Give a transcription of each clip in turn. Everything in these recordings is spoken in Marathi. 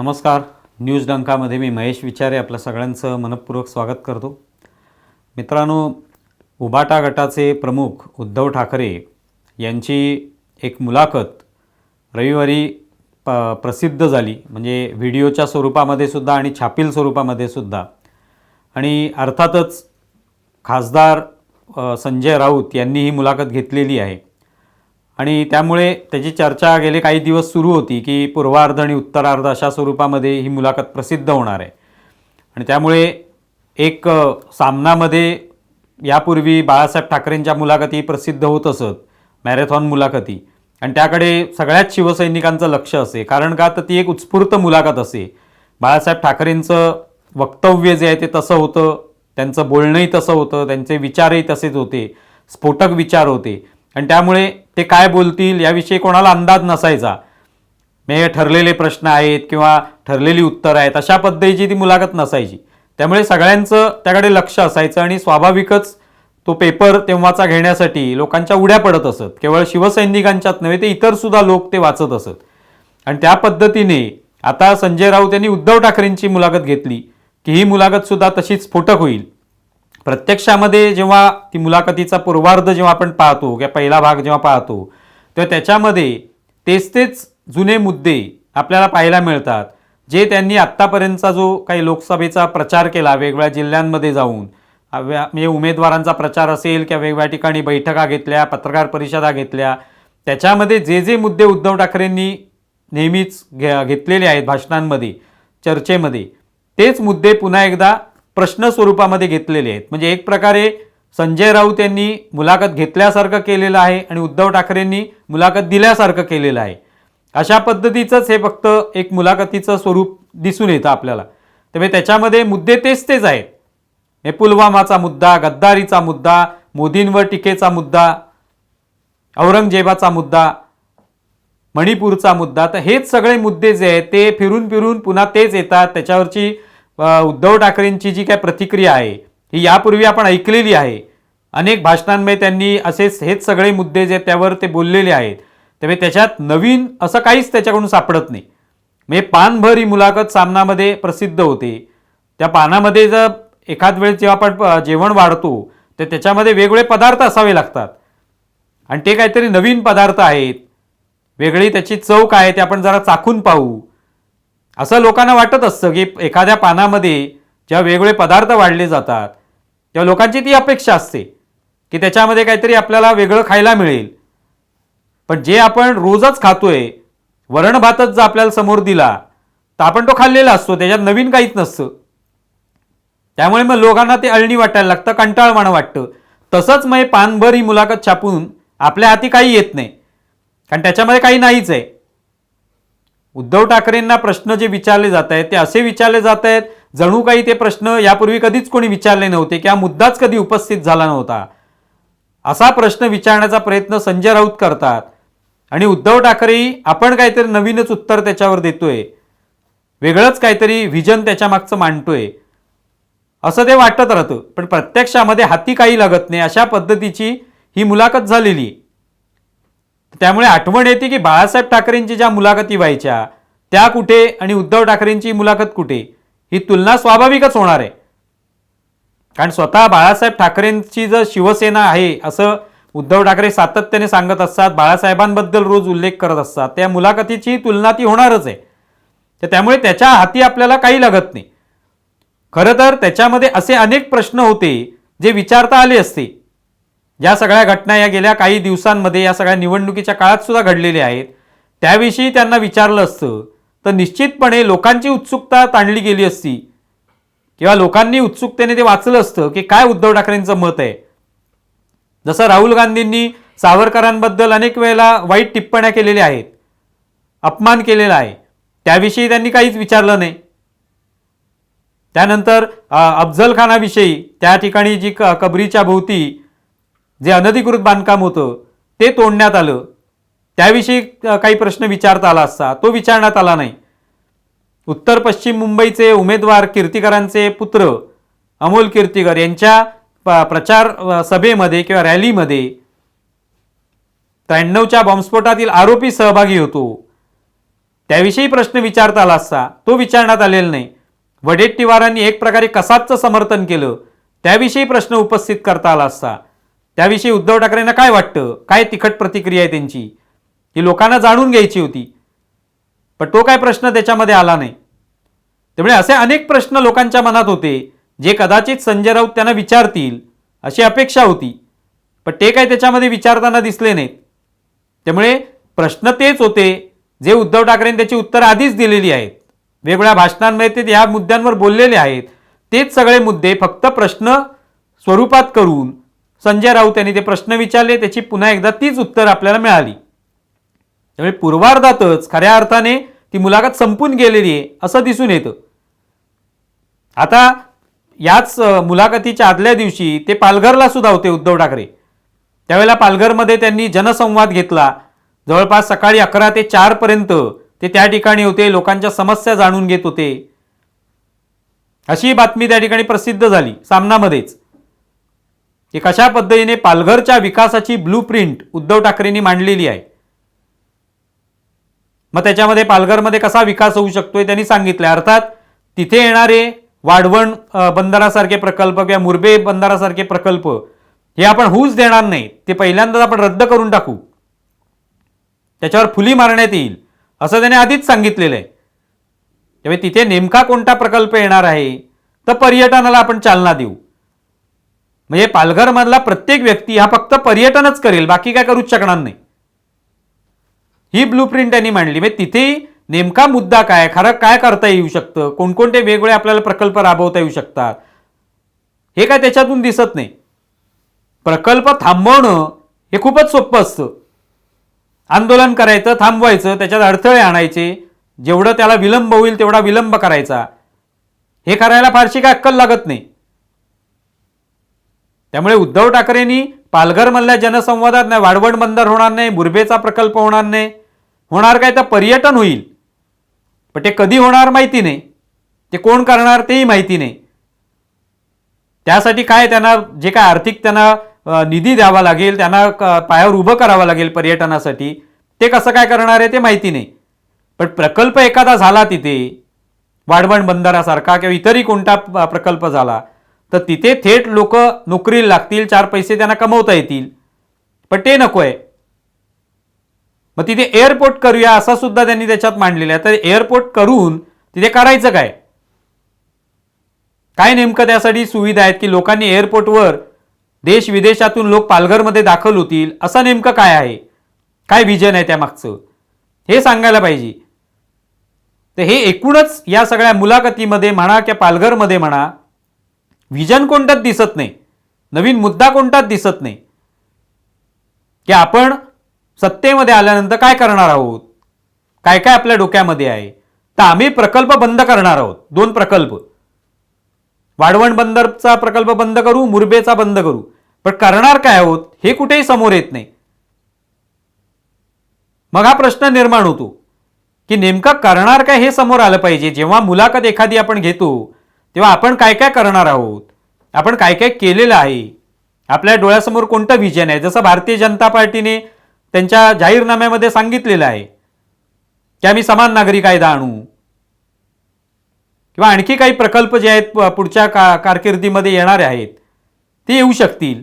नमस्कार. न्यूज डंकामध्ये मी महेश विचारे आपल्या सगळ्यांचं मनपूर्वक स्वागत करतो. मित्रांनो उबाटा गटाचे प्रमुख उद्धव ठाकरे यांची एक मुलाखत रविवारी प प्रसिद्ध झाली. म्हणजे व्हिडिओच्या स्वरूपामध्ये सुद्धा आणि छापील स्वरूपामध्ये सुद्धा. आणि अर्थातच खासदार संजय राऊत यांनी ही मुलाखत घेतलेली आहे. आणि त्यामुळे त्याची चर्चा गेले काही दिवस सुरू होती की पूर्वार्ध आणि उत्तरार्ध अशा स्वरूपामध्ये ही मुलाखत प्रसिद्ध होणार आहे. आणि त्यामुळे एक सामनामध्ये यापूर्वी बाळासाहेब ठाकरेंच्या मुलाखती प्रसिद्ध होत असत मॅरेथॉन मुलाखती. आणि त्याकडे सगळ्याच शिवसैनिकांचं लक्ष असे कारण का तर ती एक उत्स्फूर्त मुलाखत असे. बाळासाहेब ठाकरेंचं वक्तव्य जे आहे ते तसं होतं त्यांचं बोलणंही तसं होतं त्यांचे विचारही तसेच होते स्फोटक विचार होते. आणि त्यामुळे ते काय बोलतील याविषयी कोणाला अंदाज नसायचा. मे ठरलेले प्रश्न आहेत किंवा ठरलेली उत्तरं आहेत अशा पद्धतीची ती मुलाखत नसायची. त्यामुळे सगळ्यांचं त्याकडे लक्ष असायचं आणि स्वाभाविकच तो पेपर तेव्हाचा घेण्यासाठी लोकांच्या उड्या पडत असत. केवळ शिवसैनिकांच्यात नव्हे ते इतर सुद्धा लोक ते वाचत असत. आणि त्या पद्धतीने आता संजय राऊत यांनी उद्धव ठाकरेंची मुलाखत घेतली की ही मुलाखत सुद्धा तशीच स्फोटक होईल. प्रत्यक्षामध्ये जेव्हा ती मुलाखतीचा पूर्वार्ध जेव्हा आपण पाहतो किंवा पहिला भाग जेव्हा पाहतो तेव्हा त्याच्यामध्ये तेच तेच जुने मुद्दे आपल्याला पाहायला मिळतात जे त्यांनी आत्तापर्यंतचा जो काही लोकसभेचा प्रचार केला वेगवेगळ्या जिल्ह्यांमध्ये जाऊन म्हणजे उमेदवारांचा प्रचार असेल किंवा वेगवेगळ्या ठिकाणी बैठका घेतल्या पत्रकार परिषदा घेतल्या त्याच्यामध्ये जे जे मुद्दे उद्धव ठाकरेंनी नेहमीच घे घेतलेले आहेत भाषणांमध्ये चर्चेमध्ये तेच मुद्दे पुन्हा एकदा प्रश्न स्वरूपामध्ये घेतलेले आहेत. म्हणजे एक प्रकारे संजय राऊत यांनी मुलाखत घेतल्यासारखं केलेलं आहे आणि उद्धव ठाकरेंनी मुलाखत दिल्यासारखं केलेलं आहे. अशा पद्धतीचंच हे फक्त एक मुलाखतीचं स्वरूप दिसून येतं आपल्याला. त्यामुळे त्याच्यामध्ये मुद्दे तेच तेच आहेत. हे पुलवामाचा मुद्दा गद्दारीचा मुद्दा मोदींवर टीकेचा मुद्दा औरंगजेबाचा मुद्दा मणिपूरचा मुद्दा. तर हेच सगळे मुद्दे जे आहेत ते फिरून फिरून पुन्हा तेच येतात. त्याच्यावरची उद्धव ठाकरेंची जी काय प्रतिक्रिया आहे ही यापूर्वी आपण ऐकलेली आहे. अनेक भाषणांमध्ये त्यांनी असेच हेच सगळे मुद्दे जे त्यावर ते बोललेले आहेत त्यामुळे त्याच्यात नवीन असं काहीच त्याच्याकडून सापडत नाही. म्हणजे पानभर ही मुलाखत सामनामध्ये प्रसिद्ध होते. त्या पानामध्ये जर एखाद वेळेस जेव्हा आपण जेवण वाढतो तर त्याच्यामध्ये वेगवेगळे पदार्थ असावे लागतात. आणि ते काहीतरी नवीन पदार्थ आहेत. वेगळी त्याची चव काय ते आपण जरा चाखून पाहू. असं लोकांना वाटत असतं की एखाद्या पानामध्ये ज्या वेगवेगळे पदार्थ वाढले जातात त्या लोकांची ती अपेक्षा असते की त्याच्यामध्ये काहीतरी आपल्याला वेगळं खायला मिळेल. पण जे आपण रोजच खातोय वरण भातच जर आपल्याला समोर दिला तर आपण तो खाल्लेला असतो त्याच्यात नवीन काहीच नसतं. त्यामुळे मग लोकांना ते अळणी वाटायला लागतं कंटाळवाणं वाटतं. तसंच मग पानभर ही मुलाखत छापून आपल्या हाती काही येत नाही. कारण त्याच्यामध्ये काही नाहीच आहे. उद्धव ठाकरेंना प्रश्न जे विचारले जात आहेत ते असे विचारले जात आहेत जणू काही ते प्रश्न यापूर्वी कधीच कोणी विचारले नव्हते किंवा मुद्दाच कधी उपस्थित झाला नव्हता. असा प्रश्न विचारण्याचा प्रयत्न संजय राऊत करतात. आणि उद्धव ठाकरेही आपण काहीतरी नवीनच उत्तर त्याच्यावर देतोय. वेगळंच काहीतरी व्हिजन त्याच्या मागचं मांडतोय. असं ते वाटत राहतं पण प्रत्यक्षामध्ये हाती काही लागत नाही. अशा पद्धतीची ही मुलाखत झालेली. त्यामुळे आठवण येते की बाळासाहेब ठाकरेंची ज्या मुलाखती व्हायच्या त्या कुठे आणि उद्धव ठाकरेंची मुलाखत कुठे ही तुलना स्वाभाविकच होणार आहे. कारण स्वतः बाळासाहेब ठाकरेंची जर शिवसेना आहे असं उद्धव ठाकरे सातत्याने सांगत असतात बाळासाहेबांबद्दल रोज उल्लेख करत असतात त्या मुलाखतीची तुलना ती होणारच आहे. तर त्यामुळे त्याच्या हाती आपल्याला काही लागत नाही. खरं तर त्याच्यामध्ये असे अनेक प्रश्न होते जे विचारता आले असते. ज्या सगळ्या घटना या गेल्या काही दिवसांमध्ये या सगळ्या निवडणुकीच्या काळात सुद्धा घडलेल्या आहेत त्याविषयी त्यांना विचारलं असतं. तर निश्चितपणे लोकांची उत्सुकता ताणली गेली असती. किंवा लोकांनी उत्सुकतेने ते वाचलं असतं की काय उद्धव ठाकरेंचं मत आहे. जसं राहुल गांधींनी सावरकरांबद्दल अनेक वेळेला वाईट टिप्पण्या केलेल्या आहेत अपमान केलेला आहे. त्याविषयी त्यांनी काहीच विचारलं नाही. त्यानंतर अफजल खानाविषयी त्या ठिकाणी जी क कबरीच्या भोवती जे अनधिकृत बांधकाम होतं ते तोडण्यात आलं. त्याविषयी काही प्रश्न विचारता आला असता तो विचारण्यात आला नाही. उत्तर पश्चिम मुंबईचे उमेदवार कीर्तिकरांचे पुत्र अमोल कीर्तिकर यांच्या प्रचार सभेमध्ये किंवा रॅलीमध्ये त्र्याण्णवच्या बॉम्बस्फोटातील आरोपी सहभागी होतो. त्याविषयी प्रश्न विचारता आला असता तो विचारण्यात आलेला नाही. वडेट्टीवारांनी एक प्रकारे कसाबचं समर्थन केलं त्याविषयी प्रश्न उपस्थित करता आला असता. त्याविषयी उद्धव ठाकरेंना काय वाटतं? काय तिखट प्रतिक्रिया आहे त्यांची? ही लोकांना जाणून घ्यायची होती. पण तो काय प्रश्न त्याच्यामध्ये आला नाही. त्यामुळे असे अनेक प्रश्न लोकांच्या मनात होते जे कदाचित संजय राऊत त्यांना विचारतील अशी अपेक्षा होती. पण ते काय त्याच्यामध्ये विचारताना दिसले नाहीत. त्यामुळे प्रश्न तेच होते जे उद्धव ठाकरेंनी त्याची उत्तरं आधीच दिलेली आहेत. वेगवेगळ्या भाषणांमध्ये ते या मुद्द्यांवर बोललेले आहेत. तेच सगळे मुद्दे फक्त प्रश्न स्वरूपात करून संजय राऊत यांनी ते प्रश्न विचारले त्याची पुन्हा एकदा तीच उत्तर आपल्याला मिळाली. त्यामुळे पूर्वार्धातच खऱ्या अर्थाने ती मुलाखत संपून गेलेली आहे असं दिसून येतं. आता याच मुलाखतीच्या आदल्या दिवशी ते पालघरला सुद्धा होते उद्धव ठाकरे. त्यावेळेला पालघरमध्ये त्यांनी जनसंवाद घेतला. जवळपास सकाळी अकरा ते चारपर्यंत ते त्या ठिकाणी होते लोकांच्या समस्या जाणून घेत होते. अशी बातमी त्या ठिकाणी प्रसिद्ध झाली सामनामध्येच. की कशा पद्धतीने पालघरच्या विकासाची ब्लू प्रिंट उद्धव ठाकरेंनी मांडलेली आहे? मग त्याच्यामध्ये पालघरमध्ये कसा विकास होऊ शकतोय त्यांनी सांगितलं अर्थात तिथे येणारे वाढवण अ, बंदरासारखे प्रकल्प किंवा मुरबे बंदरासारखे प्रकल्प हे आपण होऊच देणार नाही. ते पहिल्यांदाच आपण रद्द करून टाकू. त्याच्यावर फुली मारण्यात येईल असं त्याने आधीच सांगितलेलं आहे. त्यामुळे तिथे नेमका कोणता प्रकल्प येणार आहे? तर पर्यटनाला आपण चालना देऊ. म्हणजे पालघरमधला प्रत्येक व्यक्ती हा फक्त पर्यटनच करेल बाकी काय करूच शकणार नाही. ही ब्लू प्रिंट त्यांनी मांडली. म्हणजे तिथे नेमका मुद्दा काय? खरं काय करता येऊ शकतं? कोणकोणते वेगवेगळे आपल्याला प्रकल्प राबवता येऊ शकतात? हे काय त्याच्यातून दिसत नाही. प्रकल्प थांबवणं हे खूपच सोपं असतं. आंदोलन करायचं थांबवायचं त्याच्यात अडथळे आणायचे. जेवढं त्याला विलंब होईल तेवढा विलंब करायचा. हे करायला फारशी काय अक्कल लागत नाही. त्यामुळे उद्धव ठाकरेंनी पालघरमधल्या जनसंवादात नाही वाढवण बंदर होणार नाही बुरबेचा प्रकल्प होणार नाही. होणार काय तर पर्यटन होईल. पण ते कधी होणार माहिती नाही. ते कोण करणार तेही माहिती नाही. त्यासाठी काय त्यांना जे काय आर्थिक त्यांना निधी द्यावा लागेल त्यांना क- पायावर उभं करावं लागेल पर्यटनासाठी ते कसं काय करणार आहे ते माहिती नाही. पण प्रकल्प एखादा झाला तिथे वाढवण बंदरासारखा किंवा इतरही कोणता प्रकल्प झाला तर तिथे थेट लोक नोकरीला लागतील चार पैसे त्यांना कमवता येतील. पण ते नको आहे. मग तिथे एअरपोर्ट करूया असा सुद्धा त्यांनी त्याच्यात मांडलेलं आहे. तर एअरपोर्ट करून तिथे करायचं काय? काय नेमकं त्यासाठी सुविधा आहेत की लोकांनी एअरपोर्टवर देश विदेशातून लोक पालघरमध्ये दाखल होतील? असं नेमकं काय आहे? काय विजन आहे त्यामागचं? हे सांगायला पाहिजे. तर हे एकूणच या सगळ्या मुलाखतीमध्ये म्हणा किंवा पालघरमध्ये म्हणा विजन कोणताच दिसत नाही? नवीन मुद्दा कोणताच दिसत नाही? की आपण सत्तेमध्ये आल्यानंतर काय करणार आहोत? काय काय आपल्या डोक्यामध्ये आहे? तर आम्ही प्रकल्प बंद करणार आहोत. दोन प्रकल्प. वाढवण बंदरचा प्रकल्प बंद करू मुरबेचा बंद करू. पण करणार काय आहोत हे कुठेही समोर येत नाही. मग हा प्रश्न निर्माण होतो की नेमकं करणार काय हे समोर आलं पाहिजे. जेव्हा मुलाखत एखादी आपण घेतो तेव्हा आपण काय काय करणार आहोत? आपण काय काय केलेलं आहे? आपल्या डोळ्यासमोर कोणतं विजन आहे? जसं भारतीय जनता पार्टीने त्यांच्या जाहीरनाम्यामध्ये सांगितलेलं आहे की आम्ही समान नागरी कायदा आणू किंवा आणखी काही प्रकल्प जे आहेत पुढच्या का कारकिर्दीमध्ये येणारे आहेत ते येऊ शकतील.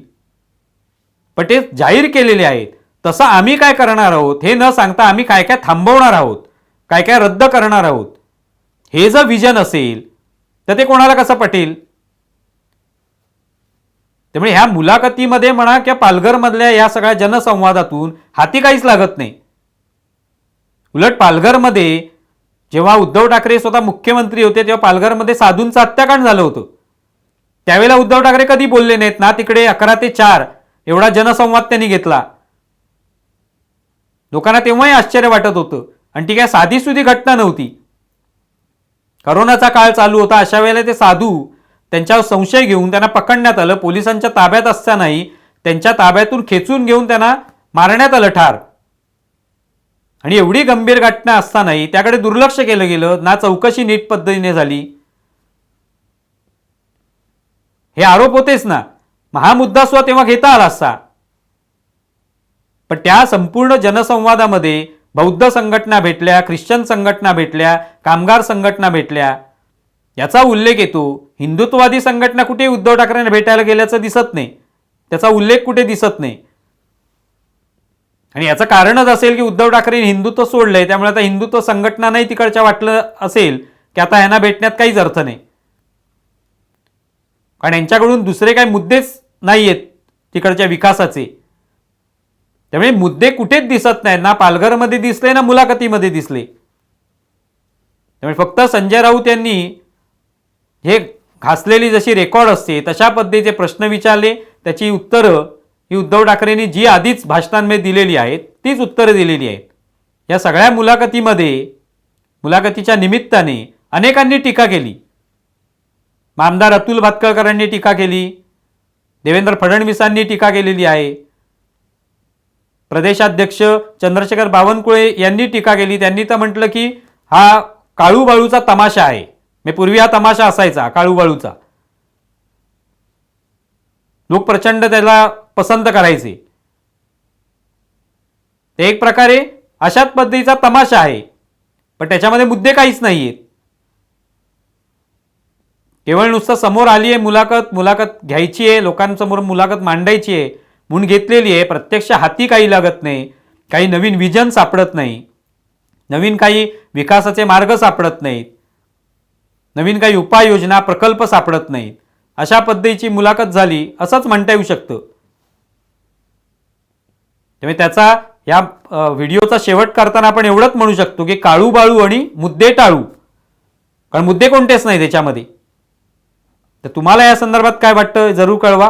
पण ते जाहीर केलेले आहेत. तसं आम्ही काय करणार आहोत? हे न सांगता आम्ही काय काय थांबवणार आहोत? काय काय रद्द करणार आहोत? हे जर विजन असेल तर ते कोणाला कसं पटेल? त्यामुळे ह्या मुलाखतीमध्ये म्हणा किंवा पालघरमधल्या या सगळ्या जनसंवादातून हाती काहीच लागत नाही. उलट पालघरमध्ये जेव्हा उद्धव ठाकरे स्वतः मुख्यमंत्री होते तेव्हा पालघरमध्ये साधूंचं हत्याकांड झालं होतं. त्यावेळेला उद्धव ठाकरे कधी बोलले नाहीत? ना तिकडे अकरा ते चार एवढा जनसंवाद त्यांनी घेतला. लोकांना तेव्हाही आश्चर्य वाटत होतं. आणि ती काय साधी सुधी घटना नव्हती. करोनाचा काळ चालू होता अशा वेळेला ते साधू त्यांच्यावर संशय घेऊन त्यांना पकडण्यात आलं. पोलिसांच्या ताब्यात असतानाही त्यांच्या ताब्यातून खेचून घेऊन त्यांना मारण्यात आलं ठार. आणि एवढी गंभीर घटना असतानाही त्याकडे दुर्लक्ष केलं गेलं. ना चौकशी नीट पद्धतीने झाली. हे आरोप होतेच ना. मग हा मुद्दा सुद्धा तेव्हा घेता आला असता पण त्या संपूर्ण जनसंवादामध्ये बौद्ध संघटना भेटल्या ख्रिश्चन संघटना भेटल्या कामगार संघटना भेटल्या. याचा उल्लेख येतो हिंदुत्ववादी संघटना कुठे उद्धव ठाकरेंना भेटायला गेल्याचं दिसत नाही. त्याचा उल्लेख कुठे दिसत नाही. आणि याचं कारणच असेल की उद्धव ठाकरे हिंदुत्व सोडलंय त्यामुळे आता हिंदुत्व संघटना नाही तिकडच्या वाटलं असेल की आता यांना भेटण्यात काहीच अर्थ नाही. कारण यांच्याकडून दुसरे काही मुद्देच नाही आहेत तिकडच्या विकासाचे. त्यामुळे मुद्दे कुठेच दिसत नाही ना पालघरमध्ये दिसले ना मुलाखतीमध्ये दिसले. त्यामुळे फक्त संजय राऊत यांनी हे घासलेली जशी रेकॉर्ड असते तशा पद्धतीचे प्रश्न विचारले. त्याची उत्तरं ही उद्धव ठाकरेंनी जी आधीच भाषणांमध्ये दिलेली आहेत तीच उत्तरं दिलेली आहेत. या सगळ्या मुलाखतीमध्ये मुलाखतीच्या निमित्ताने अनेकांनी टीका केली. आमदार अतुल भातकळकरांनी टीका केली. देवेंद्र फडणवीसांनी टीका केलेली आहे. प्रदेशाध्यक्ष चंद्रशेखर बावनकुळे यांनी टीका केली. त्यांनी तर म्हटलं की हा काळू बाळूचा तमाशा आहे. मी पूर्वी हा तमाशा असायचा काळू बाळूचा लोक प्रचंड त्याला पसंत करायचे. ते एक प्रकारे अशाच पद्धतीचा तमाशा आहे. पण त्याच्यामध्ये मुद्दे काहीच नाही आहेत केवळ नुसतं समोर आली आहे मुलाखत मुलाखत घ्यायची आहे लोकांसमोर मुलाखत मांडायची आहे म्हणून घेतलेली आहे. प्रत्यक्ष हाती काही लागत नाही. काही नवीन विजन सापडत नाही. नवीन काही विकासाचे मार्ग सापडत नाहीत. नवीन काही उपाययोजना प्रकल्प सापडत नाहीत. अशा पद्धतीची मुलाखत झाली असंच म्हणता येऊ शकतं. त्यामुळे त्याचा या व्हिडिओचा शेवट करताना आपण एवढंच म्हणू शकतो की काळू बाळू आणि मुद्दे टाळू. कारण मुद्दे कोणतेच नाही त्याच्यामध्ये. तर तुम्हाला या संदर्भात काय वाटतं जरूर कळवा.